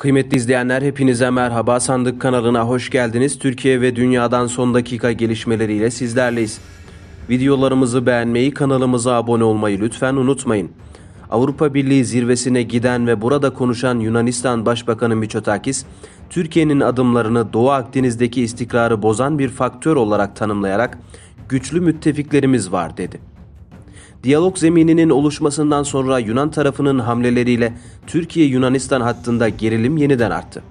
Kıymetli izleyenler hepinize merhaba. Sandık kanalına hoş geldiniz. Türkiye ve dünyadan son dakika gelişmeleriyle sizlerleyiz. Videolarımızı beğenmeyi, kanalımıza abone olmayı lütfen unutmayın. Avrupa Birliği zirvesine giden ve burada konuşan Yunanistan Başbakanı Mitsotakis, Türkiye'nin adımlarını Doğu Akdeniz'deki istikrarı bozan bir faktör olarak tanımlayarak güçlü müttefiklerimiz var dedi. Diyalog zemininin oluşmasından sonra Yunan tarafının hamleleriyle Türkiye-Yunanistan hattında gerilim yeniden arttı.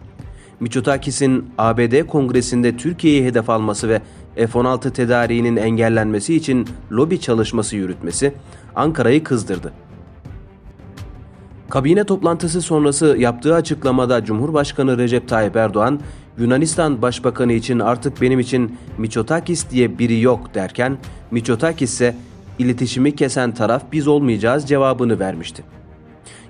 Mitsotakis'in ABD Kongresi'nde Türkiye'yi hedef alması ve F-16 tedariğinin engellenmesi için lobi çalışması yürütmesi Ankara'yı kızdırdı. Kabine toplantısı sonrası yaptığı açıklamada Cumhurbaşkanı Recep Tayyip Erdoğan, Yunanistan Başbakanı için artık benim için Mitsotakis diye biri yok derken, Mitsotakis ise iletişimi kesen taraf biz olmayacağız cevabını vermişti.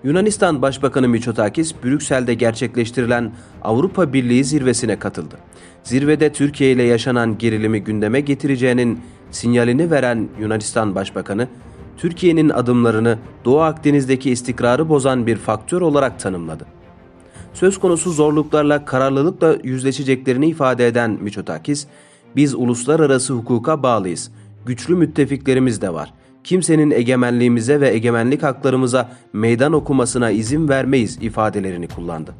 Yunanistan Başbakanı Mitsotakis, Brüksel'de gerçekleştirilen Avrupa Birliği zirvesine katıldı. Zirvede Türkiye ile yaşanan gerilimi gündeme getireceğinin sinyalini veren Yunanistan Başbakanı, Türkiye'nin adımlarını Doğu Akdeniz'deki istikrarı bozan bir faktör olarak tanımladı. Söz konusu zorluklarla kararlılıkla yüzleşeceklerini ifade eden Mitsotakis, biz uluslararası hukuka bağlıyız. Güçlü müttefiklerimiz de var. Kimsenin egemenliğimize ve egemenlik haklarımıza meydan okumasına izin vermeyiz ifadelerini kullandı.